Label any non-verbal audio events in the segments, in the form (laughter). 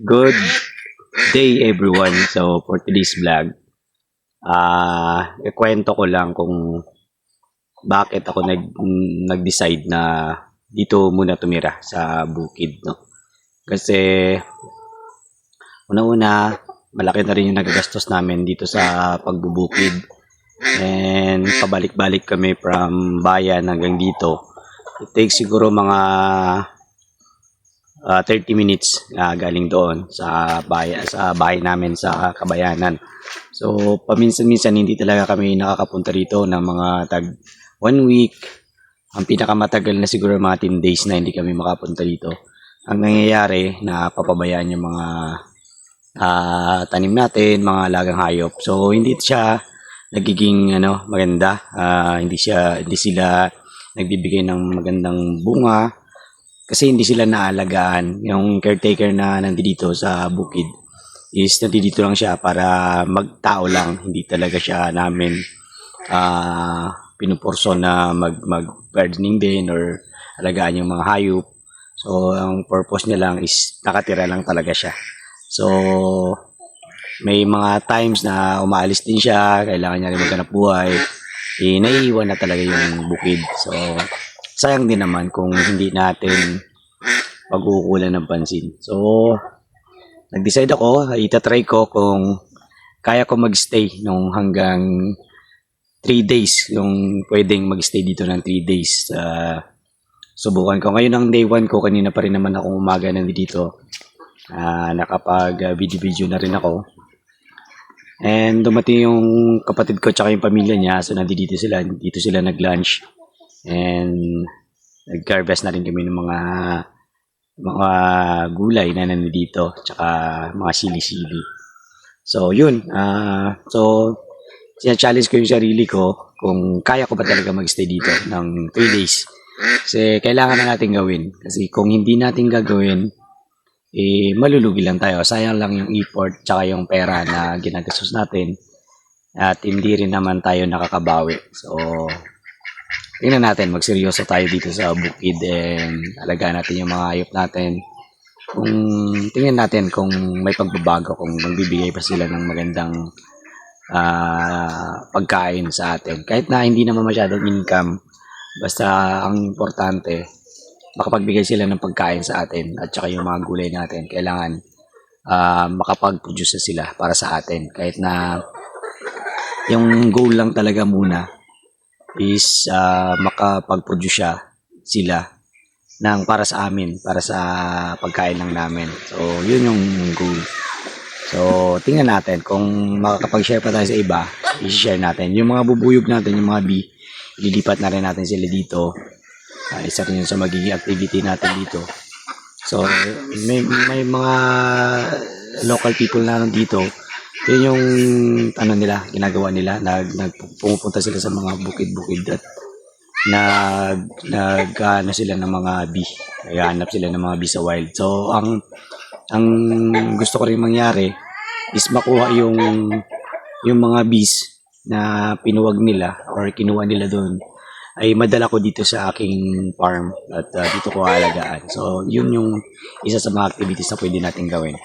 Good day everyone. So for today's vlog, ah ikwento ko lang kung bakit ako nag nag-decide na dito muna tumira sa bukid, no. Kasi unang-una, malaki na rin yung nagagastos namin dito sa pagbubukid. And pabalik-balik kami from bayan hanggang dito. It takes siguro mga ah, 30 minutes ah, galing doon sa bahay, sa bahay namin sa Kabayanan. So, paminsan-minsan hindi talaga kami nakakapunta rito ng mga tag one week. Ang pinakamatagal na siguro mga 10 days na hindi kami makapunta dito. Ang nangyayari na papabayaan yung mga ah, tanim natin, mga alagang hayop. So, hindi siya nagiging ano maganda. Ah, hindi siya hindi sila nagbibigay ng magandang bunga kasi hindi sila naalagaan. Yung caretaker na nandito sa bukid is nandito lang siya para magtao lang. Hindi talaga siya namin ah pinuporso na mag, mag gardening din or alagaan yung mga hayop. So, ang purpose niya lang is nakatira lang talaga siya. So, may mga times na umaalis din siya, kailangan niya rin maghanap buhay, eh, naiiwan na talaga yung bukid. So, sayang din naman kung hindi natin pag-uukulan ng pansin. So, nag-decide ako, itatry ko kung kaya ko magstay nung hanggang 3 days, yung pwedeng magstay dito ng 3 days. Uh, subukan ko. Ngayon ang day 1 ko, kanina pa rin naman akong umaga nandito. Uh, nakapag-video-video na rin ako. And dumating yung kapatid ko tsaka yung pamilya niya. So nandito sila. Dito sila nag-lunch. And nag-harvest na rin kami ng mga mga gulay na nandito. Tsaka mga sili-sili. So yun. ah so siya-challenge ko yung sarili ko kung kaya ko ba talaga mag-stay dito ng 3 days. Kasi kailangan na natin gawin. Kasi kung hindi natin gagawin, eh, malulugi lang tayo. Sayang lang yung effort tsaka yung pera na ginagastos natin. At hindi rin naman tayo nakakabawi. So, tingnan natin, magseryoso tayo dito sa bukid and alagaan natin yung mga hayop natin. Kung tingnan natin kung may pagbabago, kung magbibigay pa sila ng magandang ah, pagkain sa atin. Kahit na hindi naman masyadong income, basta ang importante, makapagbigay sila ng pagkain sa atin at saka yung mga gulay natin. Kailangan ah, makapag-produce sila para sa atin. Kahit na yung goal lang talaga muna is ah, makapag-produce siya sila ng para sa amin, para sa pagkain lang namin. So, yun yung goal. So, tingnan natin kung makakapag-share pa tayo sa iba, i-share natin. Yung mga bubuyog natin, yung mga bee, ililipat na rin natin sila dito. Ah, isa rin yun sa magiging activity natin dito. So, may, may mga local people na nandito. Yun yung ano nila, ginagawa nila. Nag, nag, pumupunta sila sa mga bukid-bukid at nag, nag ano sila ng mga bee. Naghahanap sila ng mga bee sa wild. So, ang ang gusto ko rin mangyari is makuha yung yung mga bees na pinuwag nila or kinuha nila doon ay madala ko dito sa aking farm at uh, dito ko alagaan. So, yun yung isa sa mga activities na pwede natin gawin.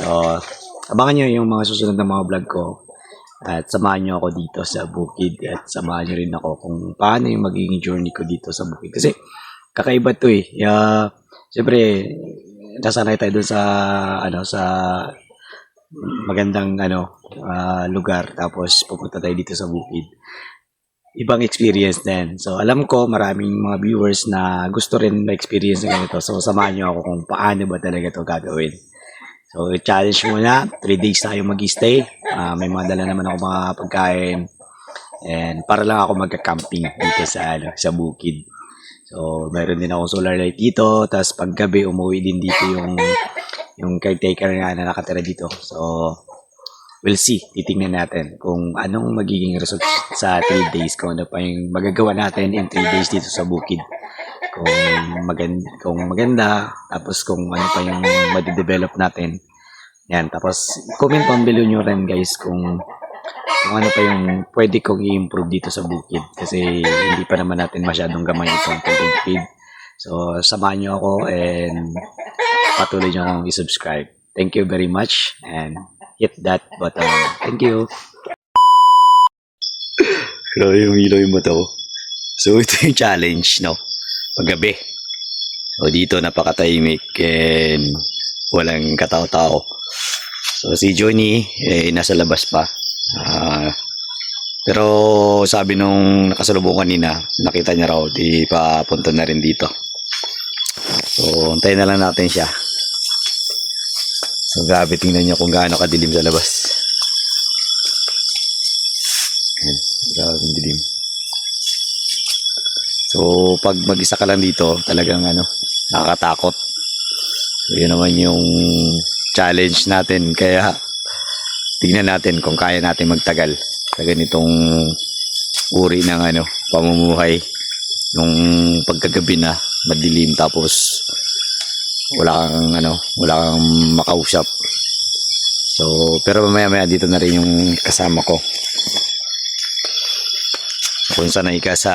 So, abangan nyo yung mga susunod na mga vlog ko at samahan nyo ako dito sa bukid at samahan nyo rin ako kung paano yung magiging journey ko dito sa bukid. Kasi kakaiba to eh. Uh, Siyempre, nasanay tayo dun sa ano sa magandang ano ah, lugar tapos pupunta tayo dito sa bukid. Ibang experience din. So alam ko maraming mga viewers na gusto rin ma-experience ng ganito. So samahan niyo ako kung paano ba talaga to gagawin. So challenge muna, 3 days tayo mag-stay. Ah, may mga dala naman ako mga pagkain. And para lang ako magka-camping dito sa ano, sa bukid. So, meron din akong solar light dito. Tapos paggabi, umuwi din dito yung yung caretaker nga na nakatira dito. So, we'll see. Titingnan natin kung anong magiging result sa 3 days. Kung ano pa yung magagawa natin in 3 days dito sa bukid. Kung maganda, kung maganda tapos kung ano pa yung madidevelop natin. Yan. Tapos, comment down below nyo rin guys kung kung ano pa yung pwede kong i-improve dito sa bukid kasi hindi pa naman natin masyadong gamay itong tubig feed. So, samahan nyo ako and patuloy nyo akong i-subscribe. Thank you very much and hit that button. Thank you. Grabe yung ilaw yung mata ko. So, ito yung challenge, no? Paggabi. So, dito napakatahimik and walang katao-tao. So, si Johnny, eh, nasa labas pa. Ah, pero sabi nung nakasalubong kanina, nakita niya raw, di papunta na rin dito. So, antayin na lang natin siya. So, grabe, tingnan niyo kung gaano kadilim sa labas. Ayan, grabe dilim. So, pag mag-isa ka lang dito, talagang ano, nakakatakot. So, yun naman yung challenge natin. Kaya, tingnan natin kung kaya natin magtagal sa ganitong uri ng ano, pamumuhay. Nung pagkagabi na, madilim, tapos wala kang ano, wala kang makausap. So, pero mamaya-maya dito na rin yung kasama ko. Kung sanay ka sa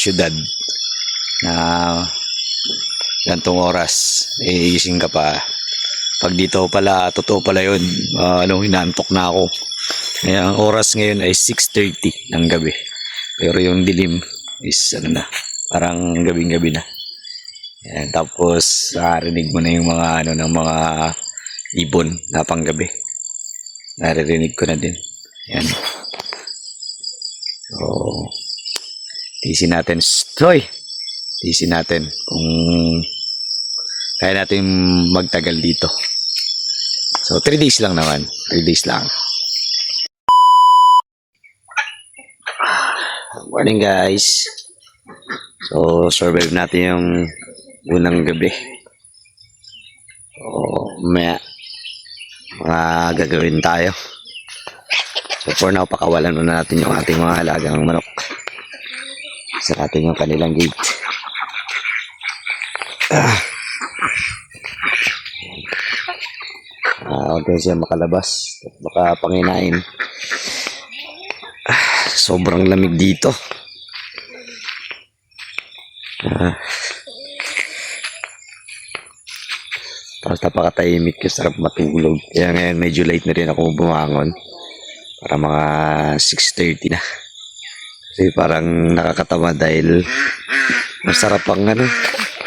syudad na gantong oras, eh, gising ka pa. Pag dito pala, totoo pala yun, ah, ano, hinantok na ako. Ngayon, ang oras ngayon ay 6.30 ng gabi. Pero yung dilim is ano na, parang gabing-gabi na. Yan, tapos nakarinig mo na yung mga ano ng mga ibon na panggabi. Naririnig ko na din. Yan. So, tisin natin. Stoy! Tisin natin kung kaya natin magtagal dito. So, 3 days lang naman. 3 days lang. Morning guys. So, survive natin yung unang gabi. So, may mga gagawin tayo. So, for now, pakawalan muna natin yung ating mga halagang manok. Sa ating yung kanilang gate. Ah. Ah, huwag siya makalabas. Baka panginain. Ah, sobrang lamig dito. Ah. Tapos napakatahimik yung sarap matulog. Kaya ngayon medyo late na rin ako bumangon. Para mga 6.30 na. Kasi parang nakakatawa dahil masarap ang ano,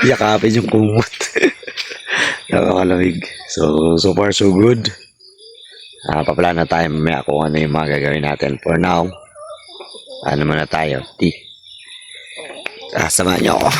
yakapin yung kumot. (laughs) Napakalamig. So, so far so good. Papala na tayo mamaya kung ano yung mga gagawin natin. For now, ano muna tayo? Tea. Ah, samahan niyo ako.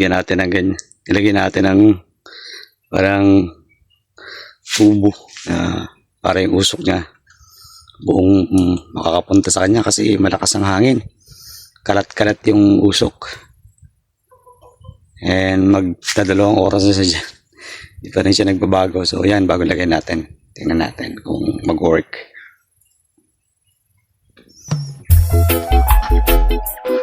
lagyan natin ng ganyan. Ilagyan natin ng parang tubo na para yung usok niya buong um, makakapunta sa kanya kasi malakas ang hangin. Kalat-kalat yung usok. And magdadalawang oras na siya. Hindi pa rin siya nagbabago. So yan, bago lagay natin. Tingnan natin kung mag-work. Thank you.